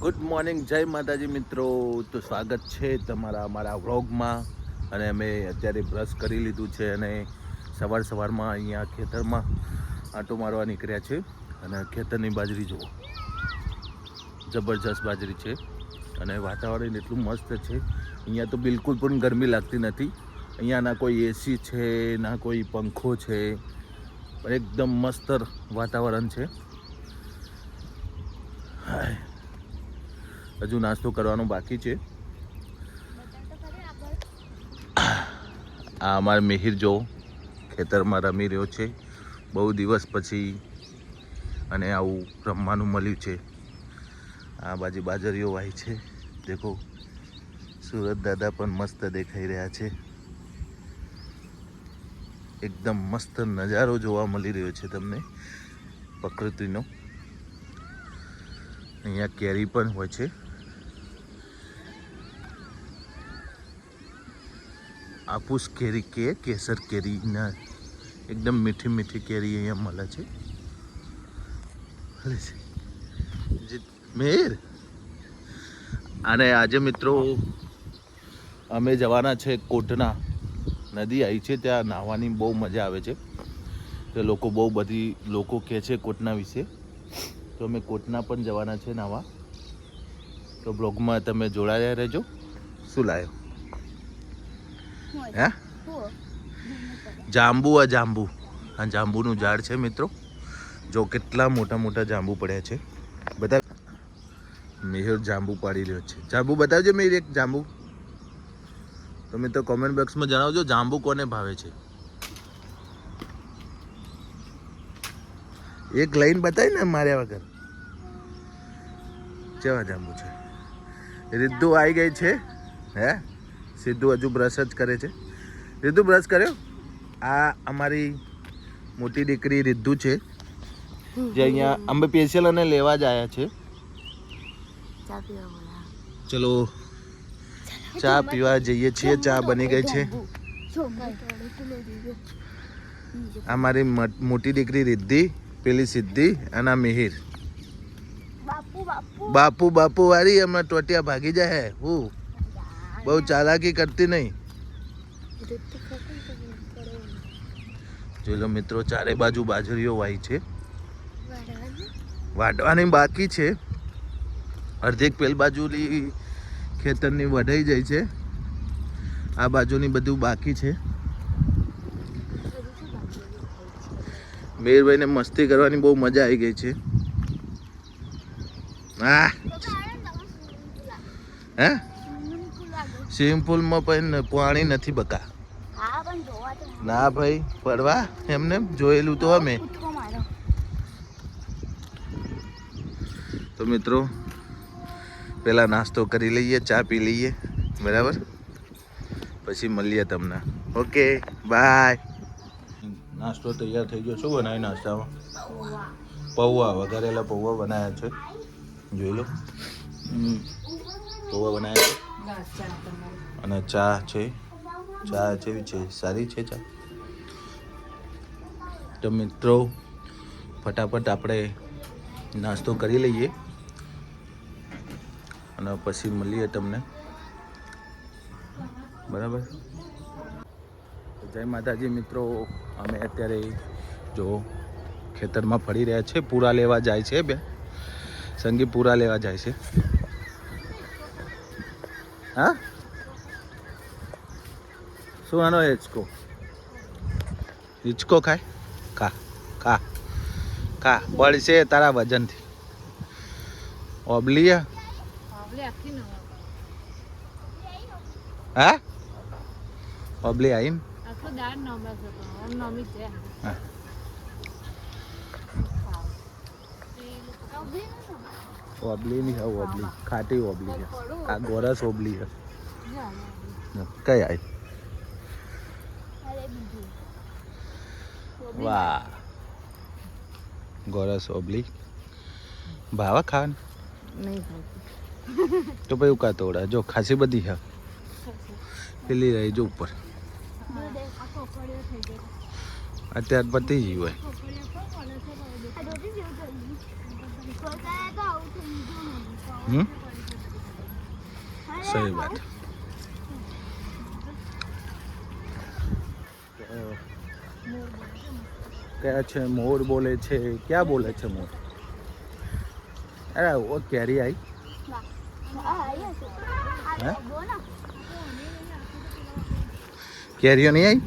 Good morning જય માતાજી મિત્રો. તો સ્વાગત છે તમારા અમારા વ્લોગમાં. અને અમે અત્યારે બ્રશ કરી લીધું છે અને સવાર સવારમાં અહીંયા ખેતરમાં આંટો મારવા નીકળ્યા છે. અને ખેતરની બાજરી જુઓ. જબરજસ્ત બાજરી છે. અને વાતાવરણ એટલું મસ્ત છે. અહીંયા તો બિલકુલ પણ ગરમી લાગતી નથી. અહીંયા ના કોઈ એસી છે, ના કોઈ પંખો છે. એકદમ મસ્ત વાતાવરણ છે. હાય. હજુ નાસ્તો કરવાનો બાકી છે. આ અમારો મિહિર જો ખેતરમાં રમી રહ્યો છે. બહુ દિવસ પછી અને આવું રમવાનું મળ્યું છે. આ બાજુ બાજરીઓ વાય છે. દેખો, સુરત દાદા પણ મસ્ત દેખાઈ રહ્યા છે. એકદમ મસ્ત નજારો જોવા મળી રહ્યો છે તમને, પ્રકૃતિનો. અહીંયા કેરી પણ હોય છે. આपूस કેરી કે કેસર કેરીના એકદમ મીઠી મીઠી કેરી અહીંયા મળે છે. મેર અને આજે મિત્રો અમે જવાના છે કોટના. નદી આવી છે, ત્યાં નાહવાની બહુ મજા આવે છે. તો લોકો બહુ બધી લોકો કહે છે કોટના વિશે. તો અમે કોટના પણ જવાના છે નાહવા. તો બ્લોગમાં તમે જોડાયા રહેજો. શું લાયો? હે? જાંબુ આ જાંબુ. આ જાંબુનું ઝાડ છે મિત્રો. જો કેટલા મોટા મોટા જાંબુ પડ્યા છે. બધા મેહર જાંબુ પાડી રહ્યો છે. જાંબુ બતાવજો મેર એક જાંબુ. તો મિત્રો કોમેન્ટ બોક્સમાં જણાવજો જાંબુ કોને ભાવે છે. એક લાઈન બતાવી ને માર્યા વગર કેવા જાંબુ છે? રિદ્ધુ આવી ગઈ છે. હે? સિદ્ધુ હજુ બ્રશ જ કરે છે. રિદ્ધુ બ્રશ કર્યો? આ અમારી મોટી દીકરી રિદ્ધુ છે જે અહીંયા અમે સ્પેશિયલ અને લેવા જ આવ્યા છે. ચલો ચા પીવા જઈએ છીએ ચા બની ગઈ છે. આ મારી મોટી દીકરી રિદ્ધિ પેલી સિદ્ધિ અને આ મિહિર. બાપુ બાપુ. બાપુ બાપુ વાળી હમણાં ટોટિયા ભાગી જાય. હું. બહુ ચાલાકી કરતી નહીં. જોઈ લો મિત્રો ચારે બાજુ બાજરીઓ વાય છે. વાડવાની બાકી છે. અડધેક પેલ બાજુની ખેતરની વઢાઈ જાય છે. આ બાજુની બધું બાકી છે. મેરભાઈને મસ્તી કરવાની બહુ મજા આવી ગઈ છે. હા. હે? સ્વિમિંગ પુલમાં પણ પાણી નથી બકા. હા પણ જોવા તો ના ભાઈ પડવા એમને જોયેલું તો અમે. તો મિત્રો પહેલાં નાસ્તો કરી લઈએ ચા પી લઈએ. બરાબર? પછી મળીએ તમને. Okay bye. નાસ્તો તૈયાર થઈ ગયો. શું બનાવી નાસ્તામાં? પૌવા. વઘારેલા પૌવા બનાવ્યા છે. જોઈ લો. હમ. પૌવા બનાવ્યા છે. અને ચા છે. ચા જેવી છે, સારી છે ચા. તો મિત્રો, ફટાફટ આપણે નાસ્તો કરી લઈએ. અને પછી મળીએ તમને. બરાબર? જય માતાજી મિત્રો, અમે અત્યારે જો ખેતરમાં ફરી રહ્યા છે. પૂરા લેવા જાય છે બે સંગી પૂરા લેવા જાય છે. હા? શું આનો હિચકો. હિચકો ખાય? કા કા કા પડશે તારા વજનથી. ઓબલી હે? હા? ઓબલી આઈન? હા ઓબલી ની હે. ઓબલી. ખાટી ઓબલી છે. આ ગોરસ ઓબલી છે. કઈ આઈ અરે બીજું વાહ. ગોરસ ઓબલી ભાવા ખાન તો ભાઈ ઉકા તોડા. જો ખાસી બધી છે. પેલી રહી જો ઉપર. અત્યાર પતી જ હોય. હમ? સહી વાત. કયા છે, મોર બોલે છે, ક્યાં બોલે છે મોર? અરે, ઓ, કેરી આવી? કેરીઓ નહીં આવી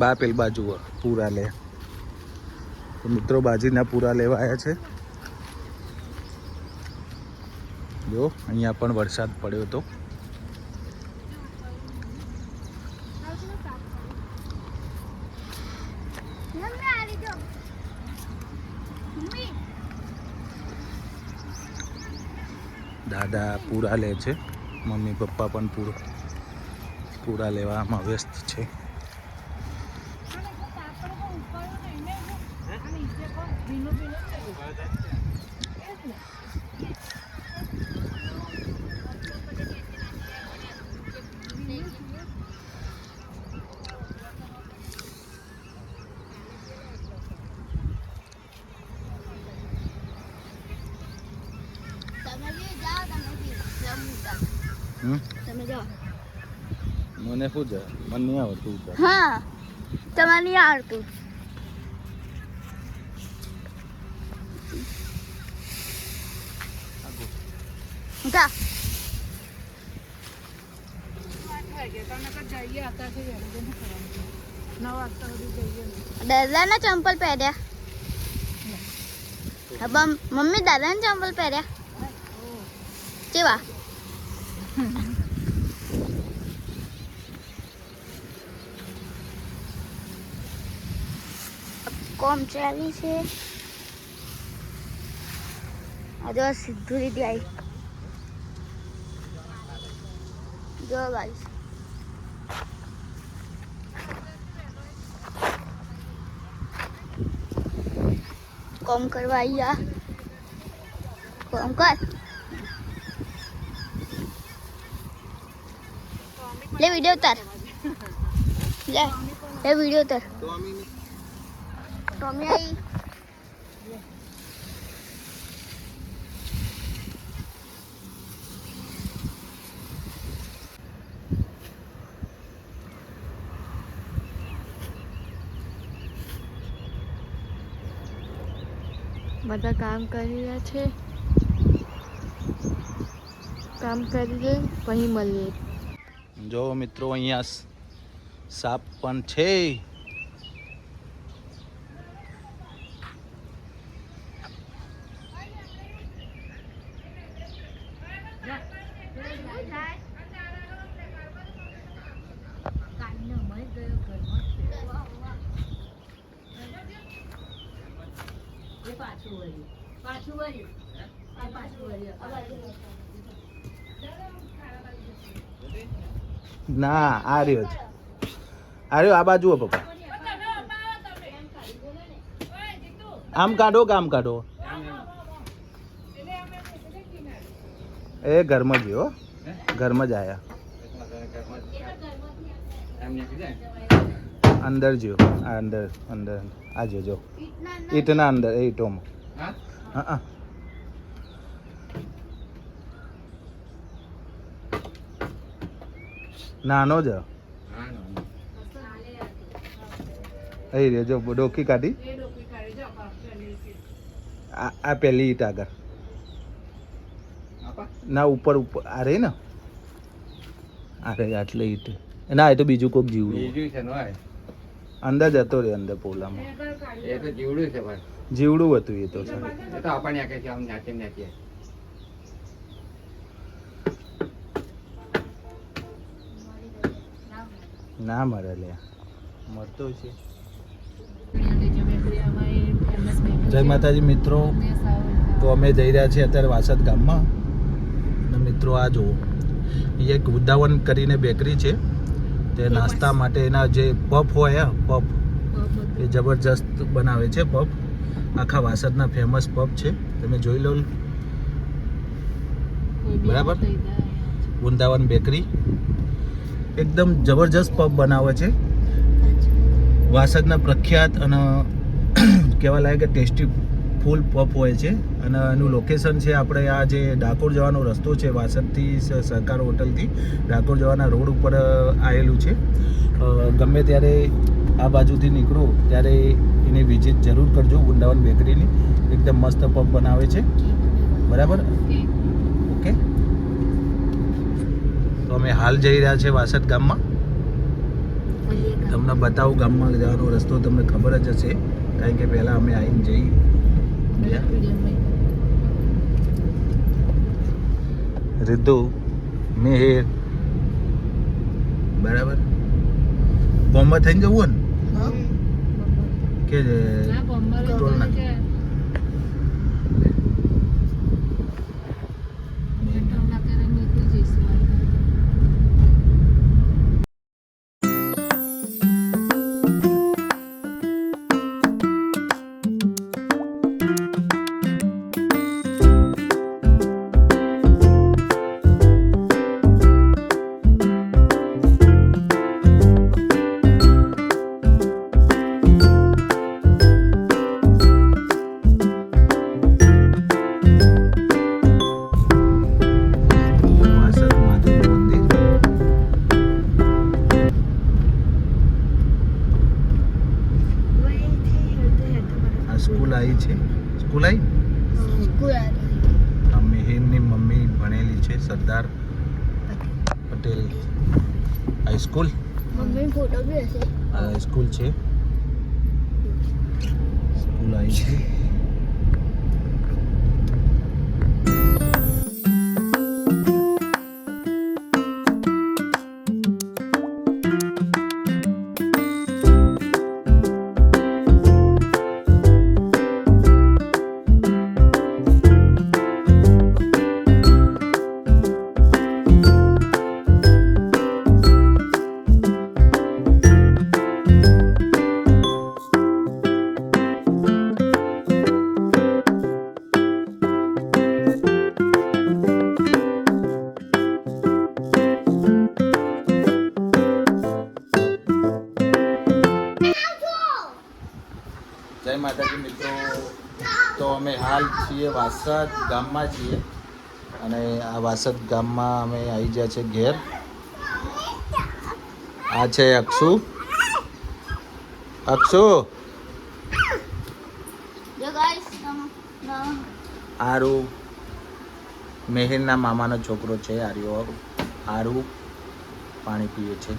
બા પેલ બાજુ પૂરા લે. તો મિત્રો બાજીના પૂરા લેવા આવ્યા છે. જો, અહીંયા પણ વરસાદ પડ્યો હતો દાદા પૂરા લે છે. મમ્મી પપ્પા પણ પૂર પૂરા લેવામાં વ્યસ્ત છે તમે બી જાઓ તમે બી રમતા હમ તમે જાઓ મને શું છે મને નહીં આવડતું ઉતર હા તમારે નહીં આવડતું જા દાદાના ચંપલ પહેર્યા હવે મમ્મી દાદાના ચંપલ પહેર્યા કેવા કોમ ચાલી છે. જો સીધું લીધી આવી જો ગાઈસ કોમ કરવા આવ્યા કોમ કર. લે વીડિયો ઉતાર. લે લે વીડિયો ઉતાર. ટોમી આવી બધા કામ કરી રહ્યા છે. કામ કરી લે પછી મળીએ. જો મિત્રો, અહીંયા સાપ પણ છે. આ રહ્યો છે. આ રહ્યો આ બાજુ પપ્પા. આમ કાઢો કે આમ કાઢો. એ ઘરમાં જ હો. ઘરમાં જ આયા. અંદર જ્યો. આ અંદર અંદર. આ જો જો. ઈટના અંદર. એ ઈટોમાં. હા હા. નાનો જ? અહીં રે જો ડોકી કાઢી. આ પેલી પહેલી ઈટ આગળ. ના ઉપર ઉપર. આ રે ને? આ રે આટલે ઈટ. ના એ તો બીજું કોક જીવડું છે નો અંદર જતો રે અંદર પોલામાં. એ તો જીવડું છે જીવડું હતું એ તો. છે એ તો આપણને આમ નાચી નાચીએ ના મરે લે. મરતો છે. જય માતાજી મિત્રો. તો અમે જઈ રહ્યા છીએ અત્યારે વાસદ ગામમાં. અને મિત્રો આ જુઓ. એક વૃંદાવન કરીને બેકરી છે. તે નાસ્તા માટે એના જે પફ હોય પફ. એ જબરજસ્ત બનાવે છે પફ. આખા વાસદના ફેમસ પફ છે. તમે જોઈ લો. બરાબર? વૃંદાવન બેકરી. એકદમ જબરજસ્ત પબ બનાવે છે. વાસદના પ્રખ્યાત અને કહેવા લાયક ટેસ્ટી ફૂલ પપ હોય છે. અને એનું લોકેશન છે આપણે આ જે ડાકોર જવાનો રસ્તો છે વાસદથી સરકાર હોટલથી ડાકોર જવાના રોડ ઉપર આવેલું છે. ગમે ત્યારે આ બાજુથી નીકળો ત્યારે એની વિઝિટ જરૂર કરજો. વૃંદાવન બેકરીની. એકદમ મસ્ત પબ બનાવે છે. બરાબર ઓકે તો અમે હાલ જઈ રહ્યા છે વાસદ ગામમાં. તમને બતાવું ગામમાં જવાનો રસ્તો તમને ખબર જ હશે કારણ કે પહેલાં અમે આવીને જઈ ગયા રિદ્ધુ મેહર. બરાબર? બોમ્બે થઈને જવું હોય ને? કે ટોલના વાસદ વાસદ ગામમાં છીએ અને આ વાસદ ગામમાં અમે આવી ગયા છે ઘેર. આ છે અક્ષુ. અક્ષુ! આરુ. મેહિરના મામાનો છોકરો છે આર્યો. આરુ પાણી પીએ છે.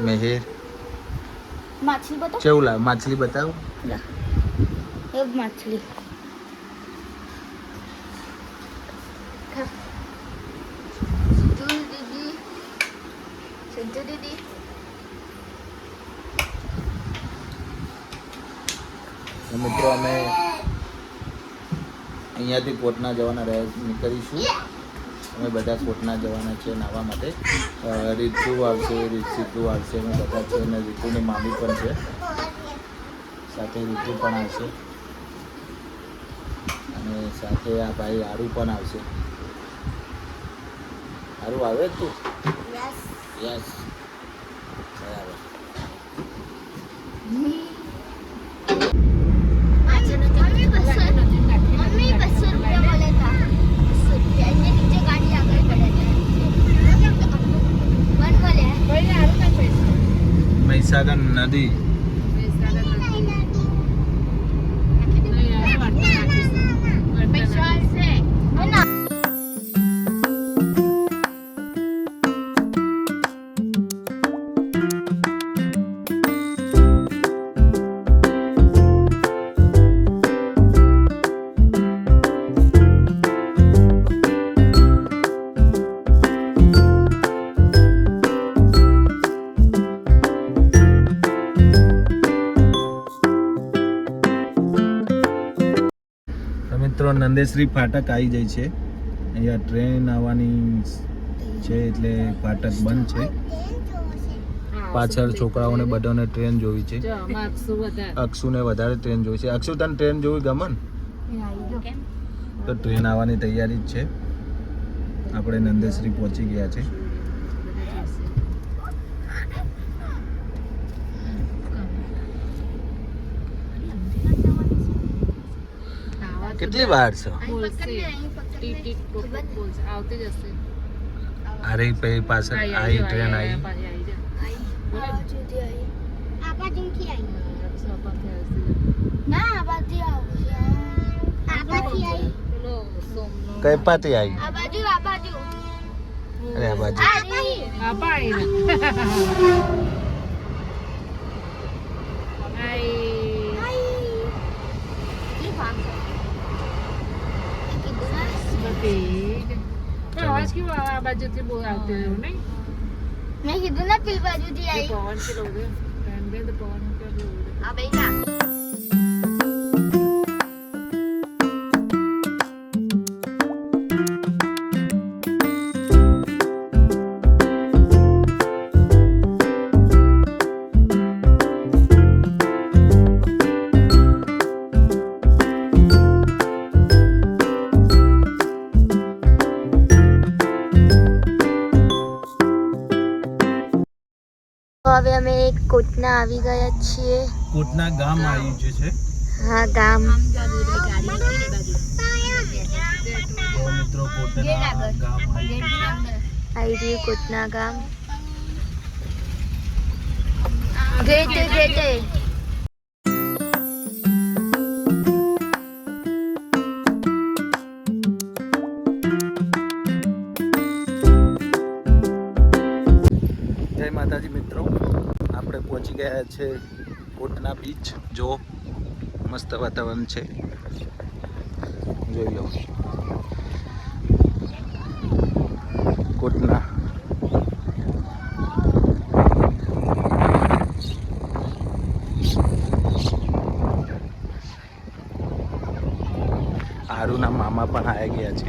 મેહેર. માછલી બતાવ. કેવું લાગે માછલી બતાવ? માછલી સિદ્ધુ દીદી સિદ્ધુ દીદી તો મિત્રો અમે અહીંયાથી કોટના જવાના રહે નીકળીશું. અમે બધા કોટના જવાના છે નાહવા માટે. રીતુ આવશે રીત સિદ્ધુ આવશે અમે બધા છે અને રીતુની મામી પણ છે. સાથે રીતુ પણ આવશે. અને સાથે આ ભાઈ આરુ પણ આવશે. આરુ આવે તું? Yes D. નંદેશ્રી ફાટક આવી જાય છે. અહીંયા ટ્રેન આવવાની છે એટલે ફાટક બંધ છે. પાછળ છોકરાઓને બધાને ટ્રેન જોવી છે. અક્ષુને વધારે ટ્રેન જોઈ છે. અક્ષુ તને ટ્રેન જોવી ગમન? તો ટ્રેન આવવાની તૈયારી જ છે. આપણે નંદેશ્રી પહોંચી ગયા છે. કેટલી વાર છે? અરે પછી પાછળ આઈ, આવી આઈ, ટ્રેન આઈ, આવી પાછી આઈ જાય. આ બાજુથી આવી. આ બાજુથી આવી. અચ્છા, પાછી આવશે. ના આ બાજુ આવશે આ બાજુથી આવી. પેલો સોમનો કઈ પાતી આવી આ બાજુ આ બાજુ અરે આ બાજુ આ નહીં આ પાણી આઈ કેટલી ફામ છે એ કીધું ના બધી. પણ અવાજ કેવો આવે આ બાજુથી બહુ આવતો રહ્યો નહીં? મેં કીધું ને પેલી બાજુથી આવી પવન કેટલો તો પવન કેટલો બધો આ બેટા હવે અમે કોટના આવી ગયા છીએ. કોટના ગામ આવી ગયું છે. હા ગામ. મિત્રો કોટના ગામ આવી ગયું. કોટના ગામ. ગેટ ગેટ ગયા છે કોટના બીચ જો મસ્ત વાતાવરણ છે. જોઈ લો કોટના આરુના મામા પણ આવી ગયા છે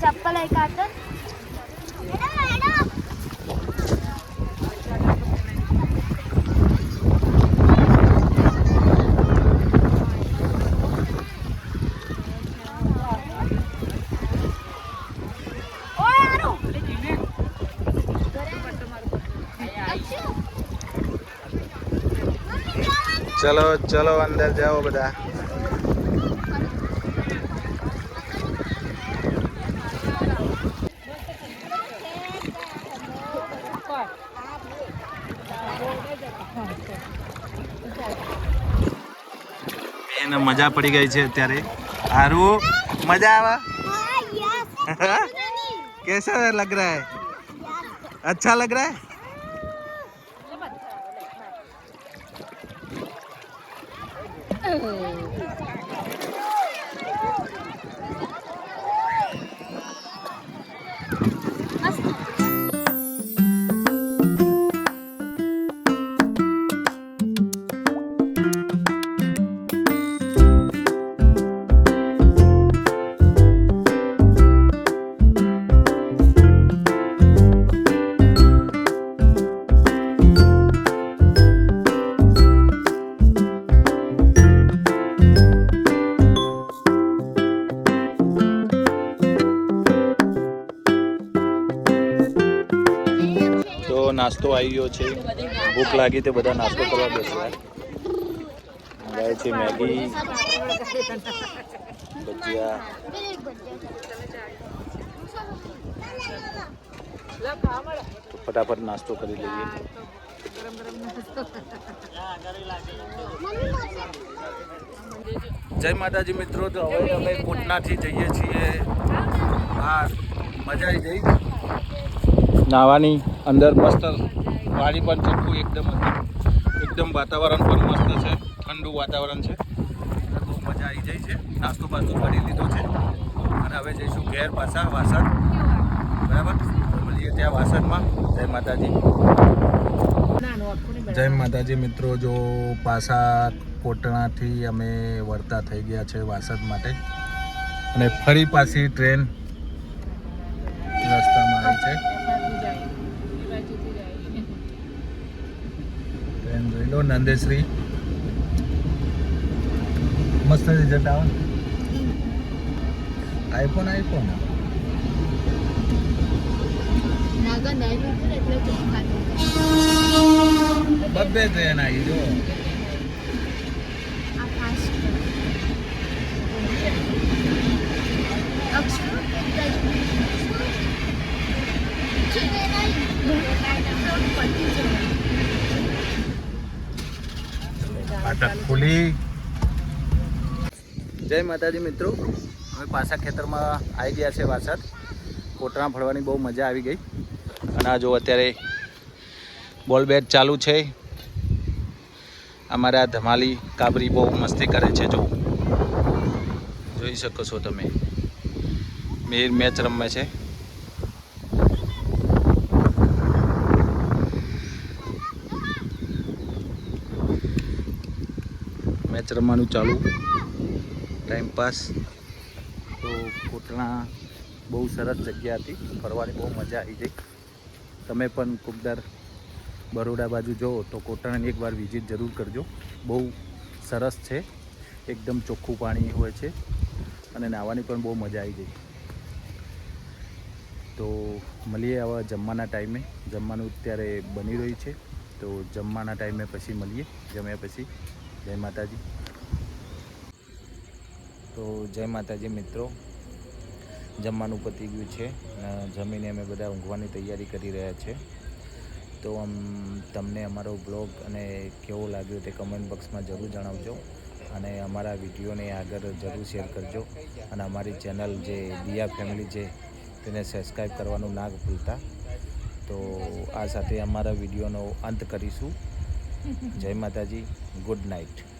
ચપ્પલ એક કાઢો ચલો ચલો અંદર જાઓ બધા. એને મજા પડી ગઈ છે અત્યારે. હારું? મજા આવે? કેસા લગ રહા અચ્છા લગ રહા નાસ્તો આવી ગયો છે. ભૂખ લાગી તે બધા નાસ્તો કરવા બેસ્યા. મંગાવે છે મેગી, ભજીયા. ફટાફટ નાસ્તો કરી લઈએ. જય માતાજી મિત્રો, તો હવે અમે કોટનાથી જઈએ છીએ. હા, મજા આવી ગઈ. નાવાની અંદર મસ્ત પાણી પણ ચોખ્ખું એકદમ એકદમ વાતાવરણ પણ મસ્ત છે, ઠંડુ વાતાવરણ છે. બહુ મજા આવી જાય છે. નાસ્તો બાસ્તો કરી લીધો છે. અને હવે જઈશું ઘેર પાછા વાસણ. બરાબર? મળીએ ત્યાં વાસણમાં. જય માતાજી. જય માતાજી મિત્રો, જો પાછા કોટણાથી અમે વળતા થઈ ગયા છે વાસદ માટે. અને ફરી પાછી ટ્રેન રસ્તામાં આવી છે ટ્રેન નંદેશ્રી. મસ્ત રિઝલ્ટ આવે આઈફોન આઈફોન? બબ્બે ટ્રેન આવી જો. અક્ષર ખુલી. જય માતાજી મિત્રો. અમે પાછા ખેતરમાં આવી ગયા છે વાસદ કોટરા ફરવાની બહુ મજા આવી ગઈ. અને આ જો અત્યારે બોલ બેટ ચાલુ છે. અમારા ધમાલી કાબરી બહુ મસ્તી કરે છે, જો. જોઈ શકો છો તમે. મેર મેચ રમે છે. મેચ રમવાનું ચાલુ. ટાઈમ પાસ તો કોટણા બહુ સરસ જગ્યા હતી. ફરવાની બહુ મજા આવી ગઈ. તમે પણ કુકદાર બરોડા બાજુ જુઓ તો કોટણાની એકવાર વિઝિટ જરૂર કરજો. બહુ સરસ છે. એકદમ ચોખ્ખું પાણી હોય છે. અને નાહવાની પણ બહુ મજા આવી ગઈ. તો મળીએ આવા જમવાના ટાઈમે. જમવાનું અત્યારે બની રહ્યું છે. તો જમવાના ટાઈમે પછી મળીએ. જમ્યા પછી જય માતાજી. તો જય માતાજી મિત્રો. જમવાનું પતી ગયું છે જમીને અમે બધા ઊંઘવાની તૈયારી કરી રહ્યા છે. તો આમ તમને અમારો બ્લોગ અને કેવો લાગ્યો તે કમેન્ટ બોક્સમાં જરૂર જણાવજો અને અમારા વિડીયોને આગળ જરૂર શેર કરજો અને અમારી ચેનલ જે દિયા ફેમિલી છે તેને સબસ્ક્રાઈબ કરવાનું ના ભૂલતા. તો આ સાથે અમારા વિડીયોનો અંત કરીશું. જય માતાજી ગુડ નાઇટ.